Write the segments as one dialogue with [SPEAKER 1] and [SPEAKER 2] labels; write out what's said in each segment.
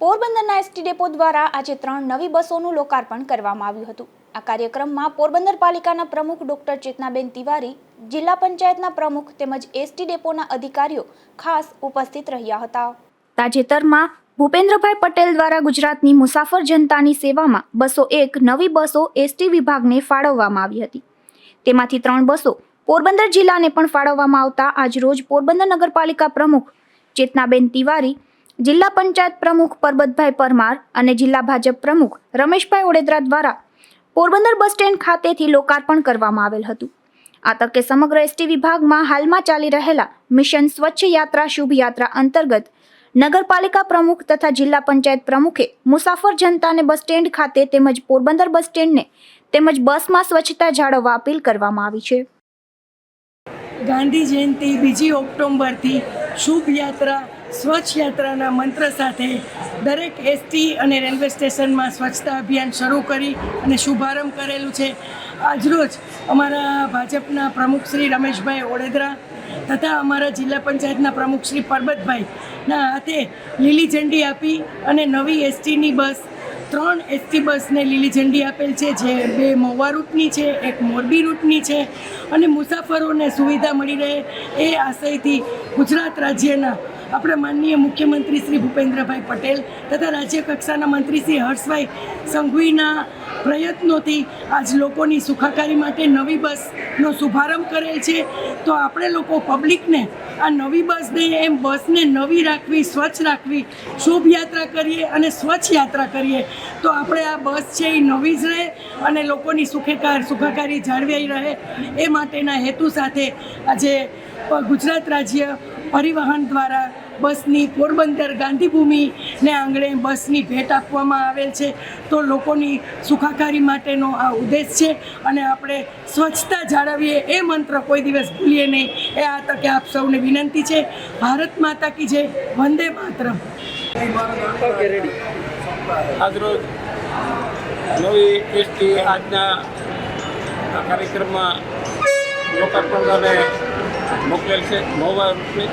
[SPEAKER 1] પોરબંદરના ST depot દ્વારા આજે ત્રણ નવી બસોનું લોકાર્પણ કરવામાં આવ્યું હતું. આ કાર્યક્રમમાં પોરબંદર પાલિકાના પ્રમુખ ડોક્ટર ચેતનાબેન તિવારી, જિલ્લા પંચાયતના પ્રમુખ તેમજ એસટી ડેપોના અધિકારીઓ ખાસ ઉપસ્થિત રહ્યા હતા. તાજેતરમાં ભૂપેન્દ્રભાઈ પટેલ દ્વારા ગુજરાતની મુસાફર જનતાની સેવામાં બસો એક નવી બસો એસટી વિભાગને ફાળવવામાં આવી હતી. તેમાંથી ત્રણ બસો પોરબંદર જિલ્લાને પણ ફાળવવામાં આવતા આજરોજ પોરબંદર નગરપાલિકા પ્રમુખ ચેતનાબેન તિવારી જિલ્લા પંચાયત પ્રમુખ પરબતભાઈ પરમાર અને જિલ્લા ભાજપ પ્રમુખ રમેશભાઈ ઓડેદરા દ્વારા પોરબંદર બસ સ્ટેન્ડ ખાતેથી લોકાર્પણ કરવામાં આવેલ હતું. આ તકે સમગ્ર એસટી વિભાગમાં હાલમાં ચાલી રહેલા મિશન સ્વચ્છ યાત્રા શુભ યાત્રા અંતર્ગત નગરપાલિકા પ્રમુખ તથા જિલ્લા પંચાયત પ્રમુખે મુસાફર જનતાને બસ સ્ટેન્ડ ખાતે તેમજ પોરબંદર બસ સ્ટેન્ડને તેમજ બસમાં સ્વચ્છતા જાળવવા અપીલ કરવામાં આવી છે.
[SPEAKER 2] ગાંધી જયંતિ બીજી ઓક્ટોબરથી શુભ યાત્રા સ્વચ્છ યાત્રાના મંત્ર સાથે દરેક એસટી અને રેલવે સ્ટેશનમાં સ્વચ્છતા અભિયાન શરૂ કરી અને શુભારંભ કરેલું છે. આજરોજ અમારા ભાજપના પ્રમુખ શ્રી રમેશભાઈ ઓડેદરા તથા અમારા જિલ્લા પંચાયતના પ્રમુખ શ્રી પરબતભાઈના હાથે લીલી ઝંડી આપી અને નવી એસટીની બસ, ત્રણ એસટી બસને લીલી ઝંડી આપેલ છે, જે બે મહુવા રૂટની છે, એક મોરબી રૂટની છે અને મુસાફરોને સુવિધા મળી રહે એ આશયથી ગુજરાત રાજ્યના આપણા માનનીય મુખ્યમંત્રી શ્રી ભૂપેન્દ્રભાઈ પટેલ તથા રાજ્ય કક્ષાના મંત્રી શ્રી હર્ષભાઈ સંઘવીના પ્રયત્નોથી આજ લોકોની સુખાકારી માટે નવી બસનો શુભારંભ કરેલ છે. તો આપણે લોકો પબ્લિકને આ નવી બસ દઈએ એમ બસને નવી રાખવી, સ્વચ્છ રાખવી, શુભ યાત્રા કરીએ અને સ્વચ્છ યાત્રા કરીએ. તો આપણે આ બસ છે એ નવી જ રહે અને લોકોની સુખેકાર, સુખાકારી જાળવાઈ રહે એ માટેના હેતુ સાથે આજે ગુજરાત રાજ્ય પરિવહન દ્વારા બસની પોરબંદર ગાંધીભૂમિને આંગણે બસની ભેટ આપવામાં આવેલ છે. તો લોકોની સુખાકારી માટેનો આ ઉદ્દેશ છે અને આપણે સ્વચ્છતા જાળવીએ એ મંત્ર કોઈ દિવસ ભૂલીએ નહીં. એ આ તકે આપ સૌને વિનંતી છે. ભારત માતા કી જય. વંદે માતરમ.
[SPEAKER 3] આજરોજ નવી એસટી આજના આ કાર્યક્રમમાં લોકાર્પણ મોકલેલ છે. મોવા રૂટની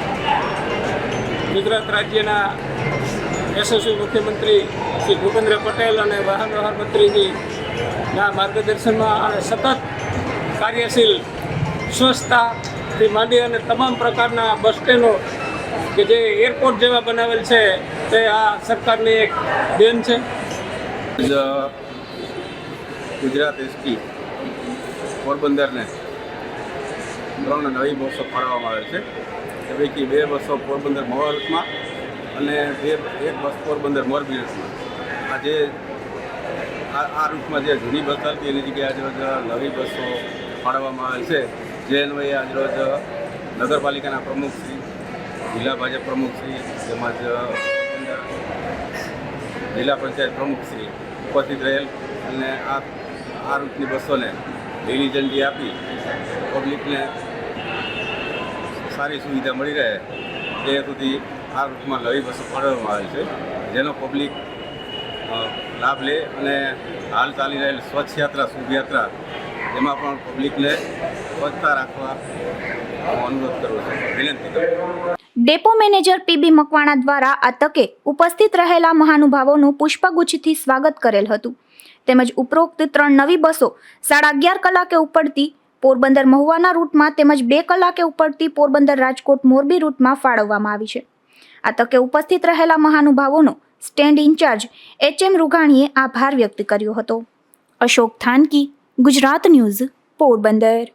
[SPEAKER 3] ગુજરાત રાજ્યના યશસ્વી મુખ્યમંત્રી શ્રી ભૂપેન્દ્ર પટેલ અને વાહન વ્યવહાર મંત્રીજીના માર્ગદર્શનમાં અને સતત કાર્યશીલ, સ્વચ્છતાથી માંડી અને તમામ પ્રકારના બસ સ્ટેન્ડો કે જે એરપોર્ટ જેવા બનાવેલ છે, તે આ સરકારની એક દેન છે.
[SPEAKER 4] ગુજરાત એસટી પોરબંદરને ત્રણ નવી બસો ફાળવવામાં આવે છે. એ પૈકી બે બસો પોરબંદર મહુવા અને બે એક બસ પોરબંદર મોરબી રૂટમાં આજે આ આ રૂટમાં જે જૂની બસ ચાલતી એની જગ્યાએ આજરોજ નવી બસો ફાળવવામાં આવેલ છે. જે અન્વયે આજરોજ નગરપાલિકાના પ્રમુખશ્રી જિલ્લા ભાજપ પ્રમુખશ્રી તેમજ જિલ્લા પંચાયત પ્રમુખશ્રી ઉપસ્થિત રહેલ અને આ આ રૂટની બસોને લીલી ઝંડી આપી પબ્લિકને સારી સુવિધા મળી રહે તે સુધી આ રૂટમાં નવી બસો ફાળવવામાં આવેલ છે. જેનો પબ્લિક લાભ લે અને હાલ ચાલી રહેલ સ્વચ્છ યાત્રા, શુભ યાત્રા એમાં પણ પબ્લિકને સ્વચ્છતા રાખવા અનુરોધ કરું છું. વિનંતી કરું
[SPEAKER 1] ડેપો મેનેજર પીબી મકવાણા દ્વારા આ તકે ઉપસ્થિત રહેલા મહાનુભાવોનું પુષ્પગુચ્છથી સ્વાગત કરેલ હતું. તેમજ ઉપરોક્ત ત્રણ નવી બસો સાડા અગિયાર કલાકે ઉપડતી પોરબંદર મહુવાના રૂટમાં તેમજ બે કલાકે ઉપડતી પોરબંદર રાજકોટ મોરબી રૂટમાં ફાળવવામાં આવી છે. આ તકે ઉપસ્થિત રહેલા મહાનુભાવોનો stand in charge H M રૂઘાણીએ આભાર વ્યક્ત કર્યો હતો. અશોક થાનકી, ગુજરાત ન્યૂઝ, પોરબંદર.